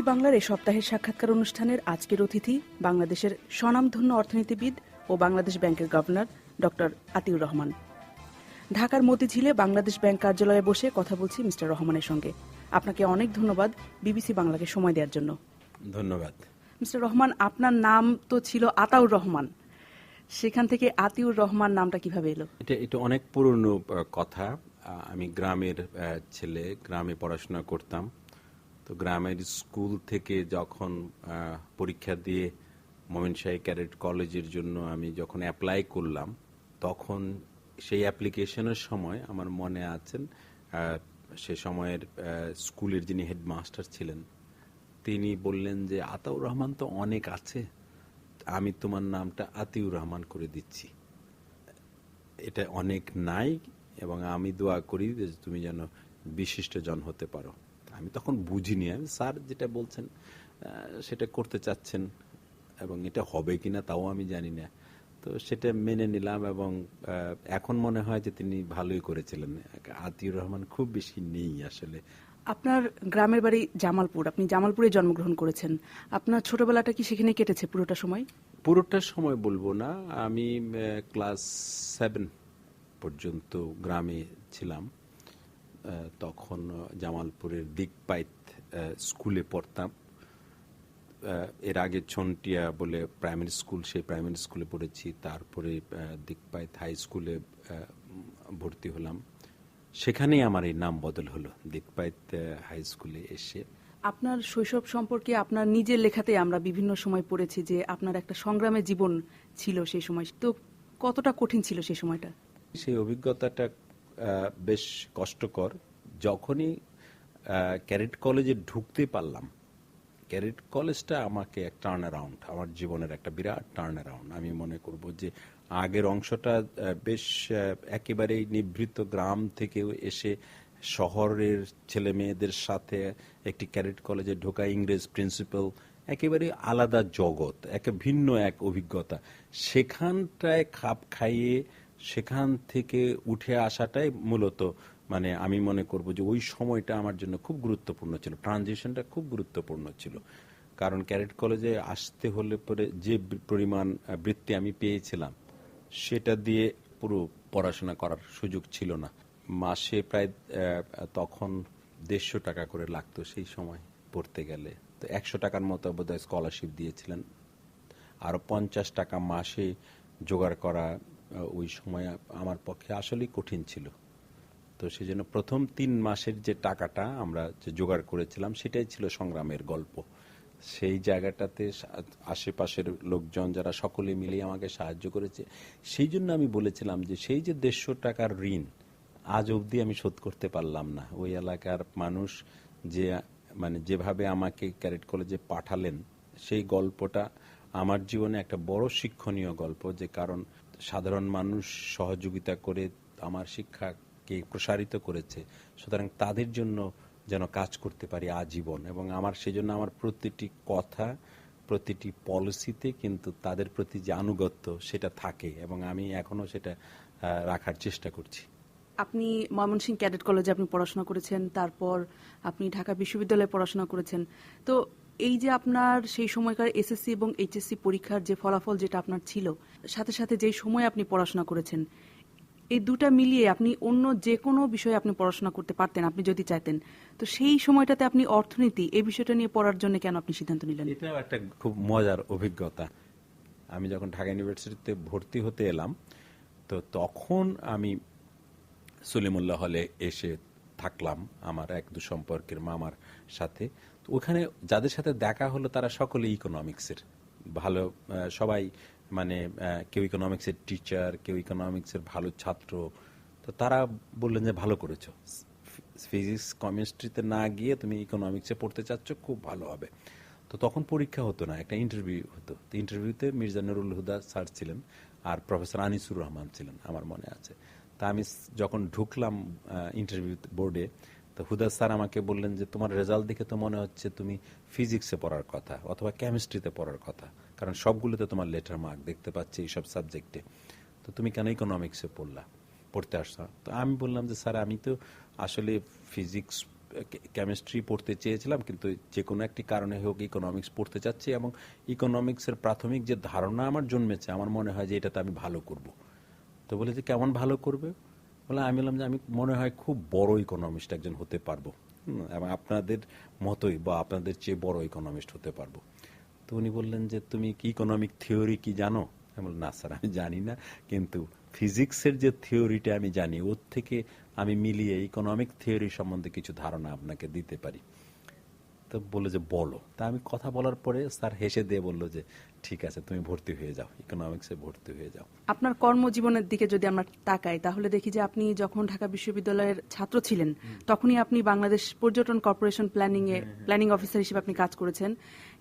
BBC বাংলার এই সপ্তাহের সাক্ষাৎকার অনুষ্ঠানের আজকের অতিথি বাংলাদেশের স্বনামধন্য অর্থনীতিবিদ ও বাংলাদেশ ব্যাংকের গভর্নর ডক্টর আতিউর রহমান। ঢাকার মতিঝিলে বাংলাদেশ ব্যাংক কার্যালয়ে বসে কথা বলছি মিস্টার রহমানের সঙ্গে। আপনাকে অনেক ধন্যবাদ বিবিসি বাংলাকে সময় দেওয়ার জন্য। ধন্যবাদ। মিস্টার রহমান আপনার নাম তো ছিল আতাউর রহমান। সেখান থেকে আতিউর রহমান নামটা কীভাবে এলো? এটা এটা অনেক পুরনো কথা। আমি গ্রামের ছেলে গ্রামে পড়াশোনা করতাম। তো গ্রামের স্কুল থেকে যখন পরীক্ষা দিয়ে মোমেনশাহী ক্যাডেট কলেজের জন্য আমি যখন অ্যাপ্লাই করলাম, তখন সেই অ্যাপ্লিকেশনের সময় আমার মনে আছেন সে সময়ের স্কুলের যিনি হেডমাস্টার ছিলেন, তিনি বললেন যে, আতাউর রহমান তো অনেক আছে, আমি তোমার নামটা আতিউর রহমান করে দিচ্ছি। এটা অনেক নাই এবং আমি দোয়া করি যে, তুমি যেন বিশিষ্ট জন হতে পারো। আমি তখন বুঝিনি। আমি স্যার যেটা বলছেন সেটা করতে চাচ্ছেন এবং এটা হবে কি না তাও আমি জানি না। তো সেটা মেনে নিলাম এবং এখন মনে হয় যে তিনি ভালোই করেছিলেন। আতিউর রহমান খুব বেশি নেই আসলে। আপনার গ্রামের বাড়ি জামালপুর। আপনি জামালপুরে জন্মগ্রহণ করেছেন। আপনার ছোটবেলাটা কি সেখানে কেটেছে পুরোটা সময়? পুরোটা সময় বলব না। আমি ক্লাস সেভেন পর্যন্ত গ্রামে ছিলাম। আহ, তখন জামালপুরের দিকপাইত স্কুলে পড়তাম এর আগে ছন্টিয়া বলে প্রাইমারি স্কুল সেই প্রাইমারি স্কুলে পড়েছি তারপরে দিকপাইত হাই স্কুলে ভর্তি হলাম। সেখানেই আমার এই নাম বদল হলো দিকপাইত হাই স্কুলে এসে। আপনার শৈশব সম্পর্কে আপনার নিজের লেখাতে আমরা বিভিন্ন সময় পড়েছি যে আপনার একটা সংগ্রামের জীবন ছিল সেই সময়। তো কতটা কঠিন ছিল সেই সময়টা? সেই অভিজ্ঞতাটা বেশ কষ্টকর। যখনই ক্যারেট কলেজে ঢুকতে পারলাম, ক্যারেট কলেজটা আমাকে এক টার্ন অ্যারাউন্ড আমার জীবনের একটা বিরাট টার্ন অ্যারাউন্ড আমি মনে করব যে আগের অংশটা বেশ একেবারেই নিভৃত গ্রাম থেকে এসে শহরের ছেলে মেয়েদের সাথে একটি ক্যারেট কলেজে ঢোকা, ইংরেজ প্রিন্সিপাল একেবারে আলাদা জগৎ, একে ভিন্ন এক অভিজ্ঞতা। সেখানটায় খাপ খাইয়ে সেখান থেকে উঠে আসাটাই মূলত মানে আমি মনে করব যে ওই সময়টা আমার জন্য খুব গুরুত্বপূর্ণ ছিল। ট্রানজিশনটা খুব গুরুত্বপূর্ণ ছিল। কারণ ক্যারেট কলেজে আসতে হলে পরে যে পরিমাণ বৃত্তি আমি পেয়েছিলাম, সেটা দিয়ে পুরো পড়াশোনা করার সুযোগ ছিল না। মাসে প্রায় তখন দেড়শো টাকা করে লাগতো সেই সময় পড়তে গেলে। তো একশো টাকার মতো বোধহয় স্কলারশিপ দিয়েছিলেন। আরও পঞ্চাশ টাকা মাসে জোগাড় করা ওই সময় আমার পক্ষে আসলেই কঠিন ছিল। তো সেই জন্য প্রথম তিন মাসের যে টাকাটা আমরা যে জোগাড় করেছিলাম, সেটাই ছিল সংগ্রামের গল্প। সেই জায়গাটাতে আশেপাশের লোকজন যারা সকলে মিলে আমাকে সাহায্য করেছে, সেই জন্য আমি বলেছিলাম যে সেই যে দেড়শো টাকার ঋণ, আজ অবধি আমি শোধ করতে পারলাম না। ওই এলাকার মানুষ যে মানে যেভাবে আমাকে ক্যারেট কলেজে পাঠালেন, সেই গল্পটা আমার জীবনে একটা বড় শিক্ষণীয় গল্প যে কারণ সাধারণ মানুষ সহযোগিতা করে আমার শিক্ষাকে প্রসারিত করেছে। সুতরাং তাদের জন্য যেন কাজ করতে পারি আজীবন এবং আমার সেজন্য আমার প্রতিটি কথা, প্রতিটি পলিসিতে কিন্তু তাদের প্রতি যে আনুগত্য সেটা থাকে এবং আমি এখনও সেটা রাখার চেষ্টা করছি। আপনি ময়মনসিংহ ক্যাডেট কলেজে আপনি পড়াশোনা করেছেন, তারপর আপনি ঢাকা বিশ্ববিদ্যালয়ে পড়াশোনা করেছেন। তো এই যে আপনার সেই সময়কার এসএসসি এবং এইচএসসি পরীক্ষার যে ফলাফল যেটা আপনার ছিল, সাথে সাথে যে সময় আপনি পড়াশোনা করেছেন, এই দুটা মিলিয়ে আপনি অন্য যে কোনো বিষয়ে আপনি পড়াশোনা করতে পারতেন, আপনি যদি চাইতেন। তো সেই সময়টাতে আপনি অর্থনীতি, এই বিষয়টা নিয়ে পড়ার জন্য কেন আপনি সিদ্ধান্ত নিলেন? এটাও একটা খুব মজার অভিজ্ঞতা। আমি যখন ঢাকা ইউনিভার্সিটিতে ভর্তি হতে এলাম, তো তখন আমি সলিমুল্লাহ হলে এসে থাকলাম, আমার এক দু সম্পর্কের মামার সাথে। ওখানে যাদের সাথে দেখা হলো, তারা সকলে ইকোনমিক্সের ভালো সবাই মানে কেউ ইকোনমিক্সের টিচার কেউ ইকোনমিক্সের ভালো ছাত্র। তো তারা বললেন যে, ভালো করেছ। ফিজিক্স কেমিস্ট্রিতে না গিয়ে তুমি ইকোনমিক্সে পড়তে চাচ্ছ, খুব ভালো হবে। তো তখন পরীক্ষা হতো না, একটা ইন্টারভিউ হতো। তো ইন্টারভিউতে মির্জা নুরুল হুদা স্যার ছিলেন আর প্রফেসর আনিসুর রহমান ছিলেন, আমার মনে আছে। তা আমি যখন ঢুকলাম ইন্টারভিউ বোর্ডে তো হুদা স্যার আমাকে বললেন যে, তোমার রেজাল্ট দেখে তো মনে হচ্ছে তুমি ফিজিক্সে পড়ার কথা অথবা কেমিস্ট্রিতে পড়ার কথা। কারণ সবগুলোতে তোমার লেটার মার্ক দেখতে পাচ্ছি এইসব সাবজেক্টে। তো তুমি কেন ইকোনমিক্সে পড়লা, পড়তে আসছো তো আমি বললাম যে, স্যার, আমি তো আসলে ফিজিক্স কেমিস্ট্রি পড়তে চেয়েছিলাম, কিন্তু যে কোনো একটি কারণে হোক ইকোনমিক্স পড়তে চাচ্ছি এবং ইকোনমিক্সের প্রাথমিক যে ধারণা আমার জন্মেছে, আমার মনে হয় যে এটাতে আমি ভালো করব। তো বলে যে, কেমন ভালো করবে? বলে আমি বললাম যে আমি মনে হয় খুব বড় ইকোনমিস্ট একজন হতে পারব। এবং আপনাদের মতোই বা আপনাদের চেয়ে বড় ইকোনমিস্ট হতে পারব। তো উনি বললেন যে তুমি কি ইকোনমিক থিওরি কি জানো? আমি বললাম, না স্যার আমি জানি না। কিন্তু ফিজিক্সের যে থিওরিটা আমি জানি ওর থেকে আমি মিলিয়ে ইকোনমিক থিওরি সম্বন্ধে কিছু ধারণা আপনাকে দিতে পারি। তো বলল যে বলো। তা আমি কথা বলার পরে স্যার হেসে দিয়ে বলল যে ঠিক আছে তুমি ভর্তি হয়ে যাও ইকোনমিক্সে ভর্তি হয়ে যাও। আপনার কর্মজীবনের দিকে যদি আমরা তাকাই তাহলে দেখি যে আপনি যখন ঢাকা বিশ্ববিদ্যালয়ের ছাত্র ছিলেন তখনই আপনি বাংলাদেশ পর্যটন কর্পোরেশন প্ল্যানিং এ প্ল্যানিং অফিসার হিসেবে আপনি কাজ করেছেন।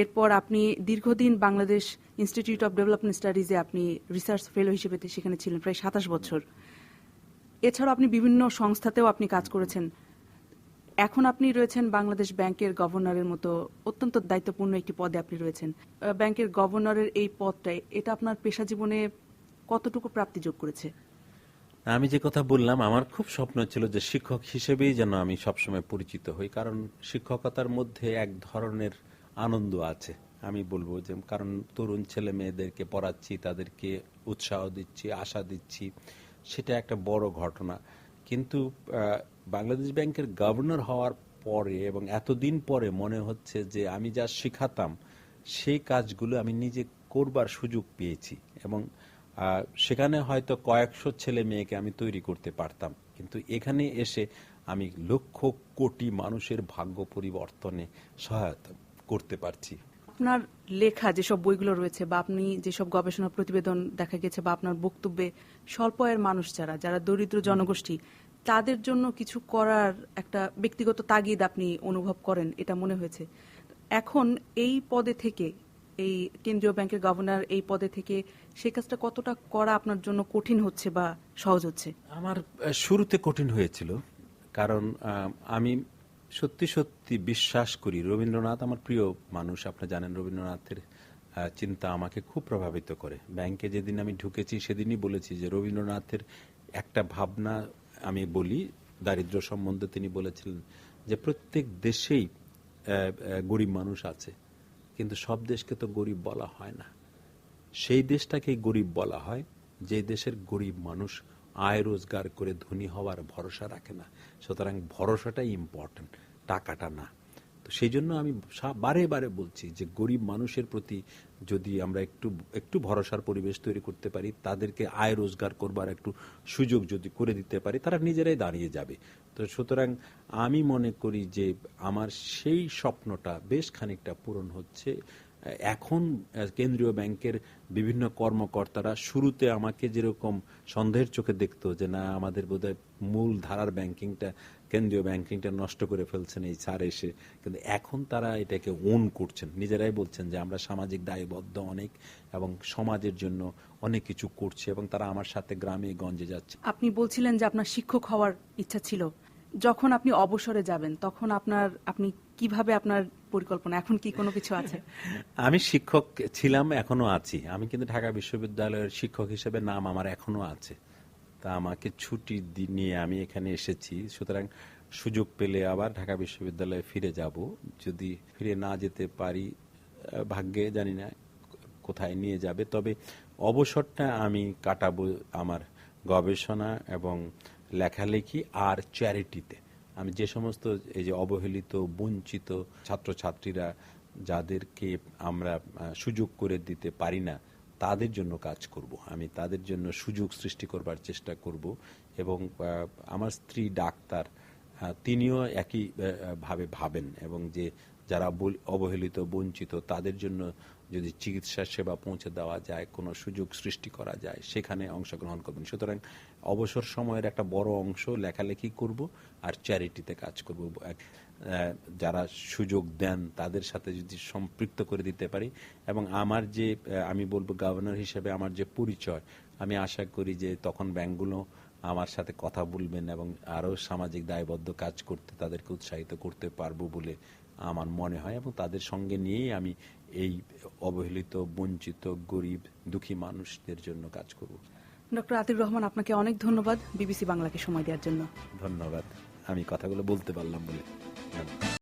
এরপর আপনি দীর্ঘদিন বাংলাদেশ ইনস্টিটিউট অফ ডেভেলপমেন্ট স্টাডিজে আপনি রিসার্চ ফেলো হিসেবে সেখানে ছিলেন প্রায় সাতাশ বছর। এছাড়াও আপনি বিভিন্ন সংস্থাতেও আপনি কাজ করেছেন। এখন আপনি রয়েছেন বাংলাদেশ ব্যাংকের গভর্নরের মতো অত্যন্ত দায়িত্বপূর্ণ একটি পদে আপনি রয়েছেন। ব্যাংকের গভর্নরের এই পদটাই এটা আপনার পেশা জীবনে কতটুকু প্রাপ্তি যোগ করেছে? আমি যে কথা বললাম, আমার খুব স্বপ্ন ছিল যে শিক্ষক হিসেবেই যেন আমি সবসময় পরিচিত হই, কারণ শিক্ষকতার মধ্যে এক ধরনের আনন্দ আছে। আমি বলব যে, কারণ তরুণ ছেলে মেয়েদেরকে পড়াচ্ছি, তাদেরকে উৎসাহ দিচ্ছি, আশা দিচ্ছি, সেটা একটা বড় ঘটনা। কিন্তু বাংলাদেশ ব্যাংকের গভর্নর হওয়ার পরে এবং এতদিন পরে মনে হচ্ছে যে আমি যা শেখাতাম সেই কাজগুলো আমি নিজে করবার সুযোগ পেয়েছি এবং সেখানে হয়তো কয়েকশো ছেলে মেয়েকে আমি তৈরি করতে পারতাম। কিন্তু এখানে এসে আমি লক্ষ কোটি মানুষের ভাগ্য পরিবর্তনে সহায়তা করতে পারছি। আপনার লেখা যেসব বইগুলো রয়েছে বা আপনি যেসব গবেষণা প্রতিবেদন দেখা গেছে বা আপনার বক্তব্যে স্বল্প আয়ের মানুষ যারা যারা দরিদ্র জনগোষ্ঠী তাদের জন্য কিছু করার একটা ব্যক্তিগত তাগিদ আপনি অনুভব করেন, এটা মনে হয়েছে। এখন এই পদে থেকে, এই কেন্দ্রীয় ব্যাংকের গভর্নর এই পদে থেকে সেই কাজটা কতটা করা আপনার জন্য কঠিন হচ্ছে বা সহজ হচ্ছে? আমার শুরুতে কঠিন হয়েছিল, কারণ আমি সত্যি সত্যি বিশ্বাস করি, রবীন্দ্রনাথ আমার প্রিয় মানুষ, আপনি জানেন রবীন্দ্রনাথের চিন্তা আমাকে খুব প্রভাবিত করে। ব্যাংকে যেদিন আমি ঢুকেছি, সেদিনই বলেছি যে রবীন্দ্রনাথের একটা ভাবনা আমি বলি দারিদ্র সম্বন্ধে তিনি বলেছিলেন যে প্রত্যেক দেশেই গরিব মানুষ আছে, কিন্তু সব দেশকে তো গরিব বলা হয় না। সেই দেশটাকেই গরিব বলা হয়, যে দেশের গরিব মানুষ আয় রোজগার করে ধনী হওয়ার ভরসা রাখে না। সুতরাং ভরসাটাই ইম্পর্টেন্ট টাকাটা না। সেই জন্য আমি বারে বারে বলছি যে গরিব মানুষের প্রতি যদি আমরা একটু একটু ভরসার পরিবেশ তৈরি করতে পারি, তাদেরকে আয় রোজগার করবার একটু সুযোগ যদি করে দিতে পারি, তারা নিজেরাই দাঁড়িয়ে যাবে। তো সুতরাং আমি মনে করি যে আমার সেই স্বপ্নটা বেশ খানিকটা পূরণ হচ্ছে। এখন কেন্দ্রীয় ব্যাংকের বিভিন্ন কর্মকর্তারা শুরুতে আমাকে যেরকম সন্দেহের চোখে দেখতো যে, না, আমাদের বোধহয় মূল ধারার ব্যাংকিংটা, কেন্দ্রীয় ব্যাংকিংটা নষ্ট করে ফেলছেন এই ছাড় এসে। কিন্তু এখন তারা এটাকে ওন করছেন। নিজেরাই বলছেন যে, আমরা সামাজিক দায়বদ্ধ অনেক এবং সমাজের জন্য অনেক কিছু করছে এবং তারা আমার সাথে গ্রামে গঞ্জে যাচ্ছে। আপনি বলছিলেন যে, আপনার শিক্ষক হওয়ার ইচ্ছা ছিল। যখন আপনি অবসরে যাবেন, তখন আপনার, আপনি কীভাবে আপনার পরিকল্পনা, এখন কি কোনো কিছু আছে? আমি শিক্ষক ছিলাম, এখনও আছি। আমি কিন্তু ঢাকা বিশ্ববিদ্যালয়ের শিক্ষক হিসেবে নাম আমার এখনও আছে। তা আমাকে ছুটি নিয়ে আমি এখানে এসেছি। সুতরাং সুযোগ পেলে আবার ঢাকা বিশ্ববিদ্যালয়ে ফিরে যাব। যদি ফিরে না যেতে পারি ভাগ্যে জানি না কোথায় নিয়ে যাবে। তবে অবসরটা আমি কাটাবো আমার গবেষণা এবং লেখালেখি আর চ্যারিটিতে। আমি যে সমস্ত, এই যে অবহেলিত, বঞ্চিত ছাত্রছাত্রীরা যাদেরকে আমরা সুযোগ করে দিতে পারি না, তাদের জন্য কাজ করব। আমি তাদের জন্য সুযোগ সৃষ্টি করবার চেষ্টা করব এবং আমার স্ত্রী ডাক্তার তিনিও একই ভাবে ভাবেন এবং যে যারা অবহেলিত, বঞ্চিত, তাদের জন্য যদি চিকিৎসা সেবা পৌঁছে দেওয়া যায়, কোনো সুযোগ সৃষ্টি করা যায়, সেখানে অংশগ্রহণ করবেন। সুতরাং অবসর সময়ের একটা বড় অংশ লেখালেখি করব আর চ্যারিটিতে কাজ করব। যারা সুযোগ দেন, তাদের সাথে যদি সম্পৃক্ত করে দিতে পারি এবং আমার যে আমি বলব গভর্নর হিসেবে আমার যে পরিচয়, আমি আশা করি যে তখন ব্যাংকগুলো আমার সাথে কথা বলবেন এবং আরও সামাজিক দায়বদ্ধ কাজ করতে তাদেরকে উৎসাহিত করতে পারব বলে আমার মনে হয় এবং তাদের সঙ্গে নিয়েই আমি এই অবহেলিত বঞ্চিত গরিব দুঃখী মানুষদের জন্য কাজ করব। ডক্টর আতির রহমান আপনাকে অনেক ধন্যবাদ। বিবিসি বাংলাকে সময় দেওয়ার জন্য। ধন্যবাদ। আমি কথাগুলো বলতে পারলাম বলে।